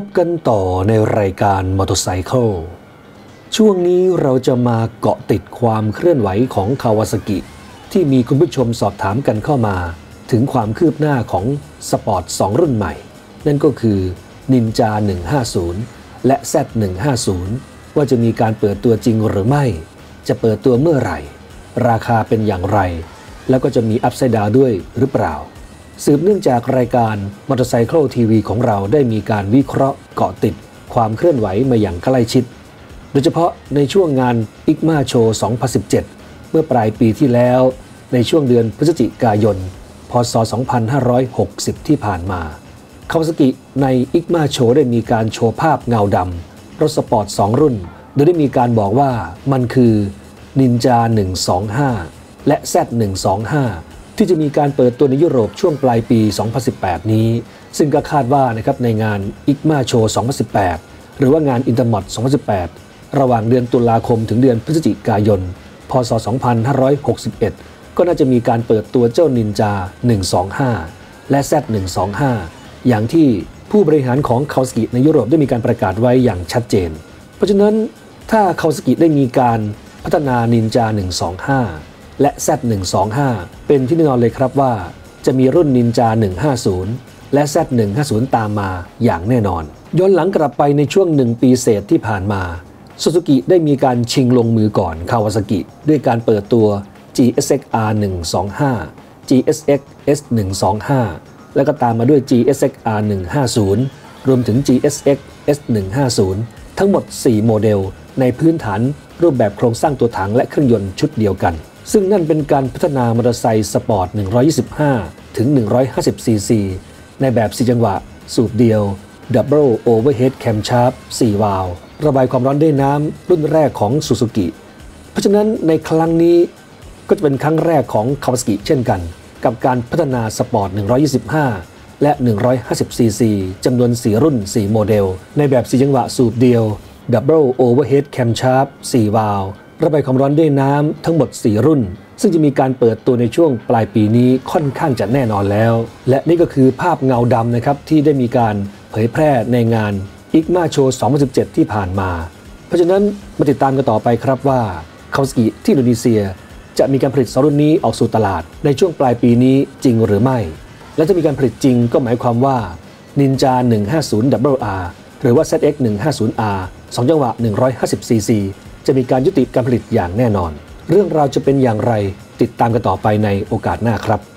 พบกันต่อในรายการมอเตอร์ไซค์ช่วงนี้เราจะมาเกาะติดความเคลื่อนไหวของคาวาซากิที่มีคุณผู้ชมสอบถามกันเข้ามา ถึงความคืบหน้าของสปอร์ต 2 รุ่นใหม่ นั่นก็คือ Ninja 150 และ Z 150ว่าจะมีการเปิดตัวจริงหรือไม่ จะเปิดตัวเมื่อไหร่ ราคาเป็นอย่างไร แล้วก็จะมีอัพไซด์ดาวด้วยหรือเปล่า สืบเนื่องจากรายการมอเตอร์ไซค์ทีวีของเราได้มีการวิเคราะห์เกาะติด ความเคลื่อนไหวมาอย่างใกล้ชิด โดยเฉพาะในช่วงงานอิกมาโชว์ 2017 เมื่อปลายปีที่แล้ว ในช่วงเดือนพฤศจิกายน พศ 2560 ที่ผ่านมาคาวาซากิในอิกมาโชว์ได้มีการโชว์ภาพเงาดำรถสปอร์ต 2 รุ่น โดยได้มีการบอกว่ามันคือ Ninja 125 และ Z 125 ที่จะมีการเปิดตัวในยุโรปช่วงปลายปี 2018 นี้ ซึ่งก็คาดว่านะครับในงาน ICMA Show 2018 หรือว่างาน Intermod 2018 ระหว่างเดือนตุลาคมถึงเดือนพฤศจิกายน พศ 2561 ก็น่าจะมีการเปิดตัวเจ้านินจา 125 และ Z 125 อย่างที่ผู้บริหารของคาสกิในยุโรปได้มีการประกาศไว้อย่างชัดเจน เพราะฉะนั้นถ้าคาสกิได้มีการพัฒนานินจา 125 และ Z125 เป็นที่แน่นอนเลยครับว่า จะมีรุ่นนินจา150 และ Z150 ตามมาอย่างแน่นอน ย้อนหลังกลับไปในช่วงหนึ่งปีเศษที่ผ่านมาซูซูกิได้มีการชิงลงมือก่อนคาวาซากิด้วยการเปิดตัว GSX R125 GSX S125 แล้วก็ตามมาด้วย GSX R150 รวมถึง GSX S150 ทั้งหมด 4 โมเดล ในพื้นฐานรูปแบบโครงสร้างตัวถังและเครื่องยนต์ชุดเดียวกัน ซึ่งนั่นเป็นการพัฒนามอเตอร์ไซค์สปอร์ต 125 ถึง 150 ซีซี ในแบบ4จังหวะ สูบเดียว Double Overhead Camshaft 4วาล์วระบายความร้อนด้วยน้ำรุ่นแรกของซูซูกิเพราะฉะนั้นในครั้งนี้ก็จะเป็นครั้งแรกของคาวาสกิเช่นกัน กับการพัฒนาสปอร์ต 125 และ 150 ซีซีจำนวน 4 รุ่น 4 โมเดล ในแบบ4จังหวะสูบเดียว Double Overhead Camshaft 4วาล์ว ระบายความร้อนด้วยน้ำทั้งหมด 4 รุ่น ซึ่งจะมีการเปิดตัวในช่วงปลายปีนี้ค่อนข้างจะแน่นอนแล้ว และนี่ก็คือภาพเงาดำนะครับที่ได้มีการเผยแพร่ในงาน ICMA Show 2017 ที่ผ่านมา เพราะฉะนั้นมาติดตามกันต่อไปครับว่าคาวสกิที่อินโดนีเซีย จะมีการผลิตสรุ่นนี้ออกสู่ตลาดในช่วงปลายปีนี้จริงหรือไม่ และจะมีการผลิตจริงก็หมายความว่า Ninja 150 WR หรือว่า ZX 150R 2 จังหวะ 150cc จะมีการยุติการผลิตอย่างแน่นอน เรื่องราวจะเป็นอย่างไรติดตามกันต่อไปในโอกาสหน้าครับ